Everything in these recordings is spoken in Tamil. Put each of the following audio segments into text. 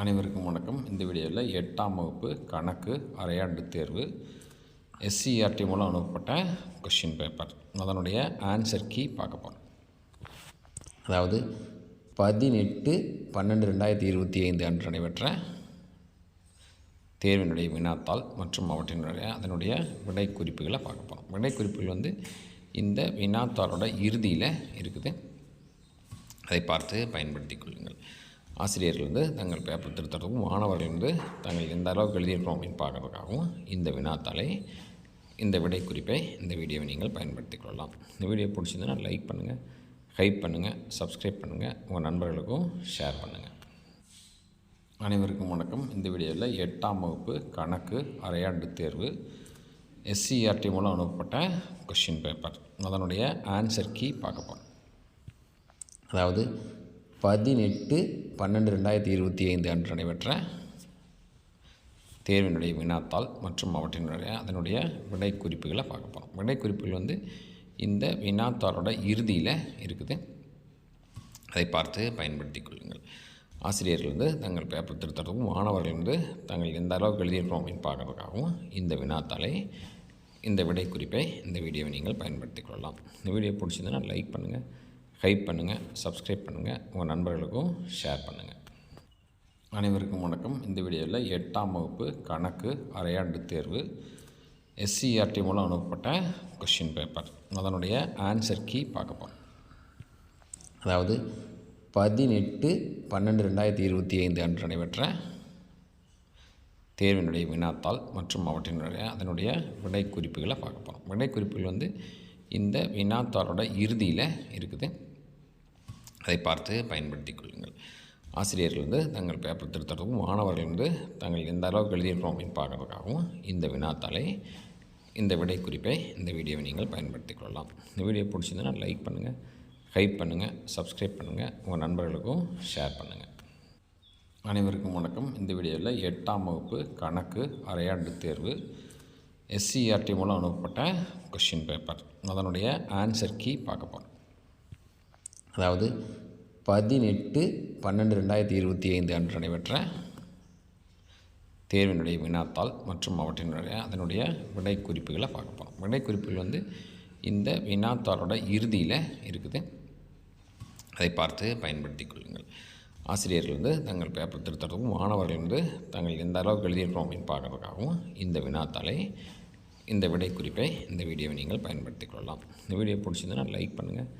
அனைவருக்கும் வணக்கம். இந்த வீடியோவில் எட்டாம் வகுப்பு கணக்கு அரையாண்டு தேர்வு எஸ்சிஆர்டி மூலம் அனுப்பப்பட்ட கொஷின் பேப்பர் அதனுடைய ஆன்சர் கீ பார்க்க போகிறோம் அதாவது பதினெட்டு பன்னெண்டு ரெண்டாயிரத்தி இருபத்தி ஐந்து அன்று நடைபெற்ற தேர்வினுடைய வினாத்தாள் மற்றும் அவற்றினுடைய அதனுடைய விடை குறிப்புகளை பார்க்க போகிறோம் விடை குறிப்புகள் வந்து இந்த வினாத்தாளோட இறுதியில் இருக்குது. அதை பார்த்து பயன்படுத்திக் கொள்ளுங்கள். ஆசிரியர்கள் வந்து தங்கள் பேப்பர் திருத்தறதுக்கும் மாணவர்கள் வந்து தாங்கள் எந்த அளவுக்கு எழுதியிருக்கிறோம் அப்படின்னு பார்க்கறதுக்காகவும் இந்த வினாத்தாலே இந்த விடை குறிப்பை இந்த வீடியோவை நீங்கள் பயன்படுத்திக் கொள்ளலாம். இந்த வீடியோ பிடிச்சிருந்தனா லைக் பண்ணுங்கள் ஹைப் பண்ணுங்கள் சப்ஸ்கிரைப் பண்ணுங்கள் உங்கள் நண்பர்களுக்கும் ஷேர் பண்ணுங்கள் அனைவருக்கும் வணக்கம். இந்த வீடியோவில் எட்டாம் வகுப்பு கணக்கு அரையாண்டு தேர்வு எஸ்சிஆர்டி மூலம் அனுப்பப்பட்ட கொஷின் பேப்பர் அதனுடைய ஆன்சர் கீ பார்க்க போகிறோம் அதாவது பதினெட்டு பன்னெண்டு ரெண்டாயிரத்தி இருபத்தி ஐந்து அன்று நடைபெற்ற தேர்வினுடைய வினாத்தாள் மற்றும் அவற்றினுடைய அதனுடைய விடை குறிப்புகளை பார்க்க போகிறோம் விடை குறிப்புகள் வந்து இந்த வினாத்தாளோட இறுதியில் இருக்குது. அதை பார்த்து பயன்படுத்திக் கொள்ளுங்கள். ஆசிரியர்கள் வந்து தங்கள் பேப்பர் திருத்தறதுக்கும் மாணவர்கள் வந்து தாங்கள் எந்த அளவுக்கு எழுதியிருக்கோம் அப்படின்னு பார்க்கறதுக்காகவும் இந்த வினாத்தாளை இந்த விடை குறிப்பை இந்த வீடியோவை நீங்கள் பயன்படுத்திக் கொள்ளலாம். இந்த வீடியோ பிடிச்சிருந்தனா லைக் பண்ணுங்கள் ஹைப் பண்ணுங்கள் சப்ஸ்கிரைப் பண்ணுங்கள் உங்கள் நண்பர்களுக்கும் ஷேர் பண்ணுங்கள் அனைவருக்கும் வணக்கம். இந்த வீடியோவில் எட்டாம் வகுப்பு கணக்கு அரையாண்டு தேர்வு எஸ்சிஆர்டி மூலம் அனுப்பப்பட்ட கொஷின் பேப்பர் அதனுடைய ஆன்சர் கீ பார்க்க போகிறோம் அதாவது பதினெட்டு பன்னெண்டு ரெண்டாயிரத்தி இருபத்தி ஐந்து அன்று நடைபெற்ற தேர்வினுடைய வினாத்தாள் மற்றும் அவற்றினுடைய அதனுடைய விடை குறிப்புகளை பார்க்க போகிறோம் விடை குறிப்புகள் வந்து இந்த வினாத்தாளோட இறுதியில் இருக்குது. அதை பார்த்து பயன்படுத்திக் கொள்ளுங்கள். ஆசிரியர்கள் வந்து தங்கள் பேப்பர் திருத்தறதுக்கும் மாணவர்கள் வந்து தாங்கள் எந்த அளவுக்கு எழுதியிருக்கிறோம் அப்படின்னு பார்க்கறதுக்காகவும் இந்த வினாத்தாளை இந்த விடை குறிப்பை இந்த வீடியோவை நீங்கள் பயன்படுத்தி கொள்ளலாம். இந்த வீடியோ பிடிச்சிருந்தனா லைக் பண்ணுங்கள் ஹைப் பண்ணுங்கள் சப்ஸ்கிரைப் பண்ணுங்கள் உங்கள் நண்பர்களுக்கும் ஷேர் பண்ணுங்கள் அனைவருக்கும் வணக்கம். இந்த வீடியோவில் எட்டாம் வகுப்பு கணக்கு அரையாண்டு தேர்வு எஸ்சிஆர்டி மூலம் அனுப்பப்பட்ட கொஷின் பேப்பர் அதனுடைய ஆன்சர் கீ பார்க்க போகிறோம் அதாவது பதினெட்டு பன்னெண்டு ரெண்டாயிரத்தி இருபத்தி ஐந்து அன்று நடைபெற்ற தேர்வினுடைய வினாத்தாள் மற்றும் அவற்றினுடைய அதனுடைய விடை குறிப்புகளை பார்க்க போகிறோம் விடை குறிப்புகள் வந்து இந்த வினாத்தாளோட இறுதியில் இருக்குது. அதை பார்த்து பயன்படுத்திக் கொள்ளுங்கள். ஆசிரியர்கள் வந்து தங்கள் பேப்பர் திருத்தறதுக்கும் மாணவர்கள் வந்து தாங்கள் எந்த அளவுக்கு எழுதியிருக்கிறோம் அப்படின்னு பார்க்கறதுக்காகவும் இந்த வினாத்தாளை இந்த விடை குறிப்பை இந்த வீடியோவை நீங்கள் பயன்படுத்திக் கொள்ளலாம். இந்த வீடியோ பிடிச்சிருந்தனா லைக் பண்ணுங்கள்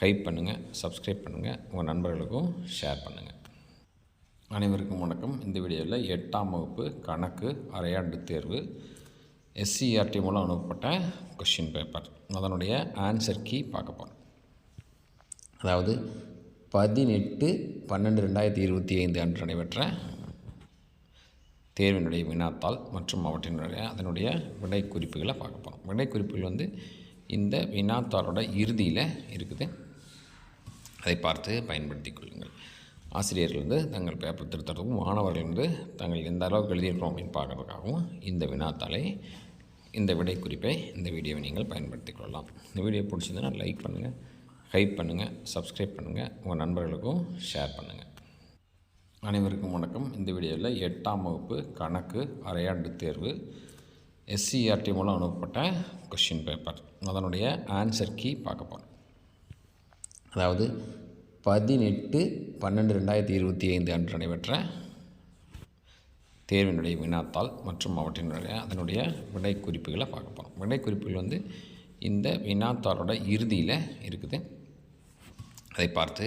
ஹைப் பண்ணுங்கள் சப்ஸ்கிரைப் பண்ணுங்கள் உங்கள் நண்பர்களுக்கும் ஷேர் பண்ணுங்கள் அனைவருக்கும் வணக்கம். இந்த வீடியோவில் எட்டாம் வகுப்பு கணக்கு அரையாண்டு தேர்வு எஸ்சிஆர்டி மூலம் அனுப்பப்பட்ட கொஷின் பேப்பர் அதனுடைய ஆன்சர் கீ பார்க்க போகிறோம் அதாவது பதினெட்டு பன்னெண்டு ரெண்டாயிரத்தி இருபத்தி ஐந்து அன்று நடைபெற்ற தேர்வினுடைய வினாத்தாள் மற்றும் அவற்றினுடைய அதனுடைய விடை குறிப்புகளை பார்க்க போகிறோம் விடை குறிப்புகள் வந்து இந்த வினாத்தாளோட இறுதியில் இருக்குது. அதை பார்த்து பயன்படுத்திக் கொள்ளுங்கள். ஆசிரியர்கள் வந்து தங்கள் பேப்பர் திருத்தறதுக்கும் மாணவர்கள் வந்து தாங்கள் எந்த அளவுக்கு எழுதியிருக்கிறோம் அப்படின்னு பார்க்கறதுக்காகவும் இந்த வினாத்தாளை இந்த விடை குறிப்பை இந்த வீடியோவை நீங்கள் பயன்படுத்திக் கொள்ளலாம். இந்த வீடியோ பிடிச்சிருந்தனா லைக் பண்ணுங்கள் ஹைப் பண்ணுங்கள் சப்ஸ்கிரைப் பண்ணுங்கள் உங்கள் நண்பர்களுக்கும் ஷேர் பண்ணுங்கள் அனைவருக்கும் வணக்கம். இந்த வீடியோவில் எட்டாம் வகுப்பு கணக்கு அரையாண்டு தேர்வு எஸ்சிஆர்டி மூலம் அனுப்பப்பட்ட கொஷின் பேப்பர் அதனுடைய ஆன்சர் கீ பார்க்க போகிறோம் அதாவது பதினெட்டு பன்னெண்டு ரெண்டாயிரத்தி இருபத்தி ஐந்து அன்று நடைபெற்ற தேர்வினுடைய வினாத்தாள் மற்றும் அவற்றினுடைய அதனுடைய விடை குறிப்புகளை பார்க்க போகிறோம் விடை குறிப்புகள் வந்து இந்த வினாத்தாளோட இறுதியில் இருக்குது. அதை பார்த்து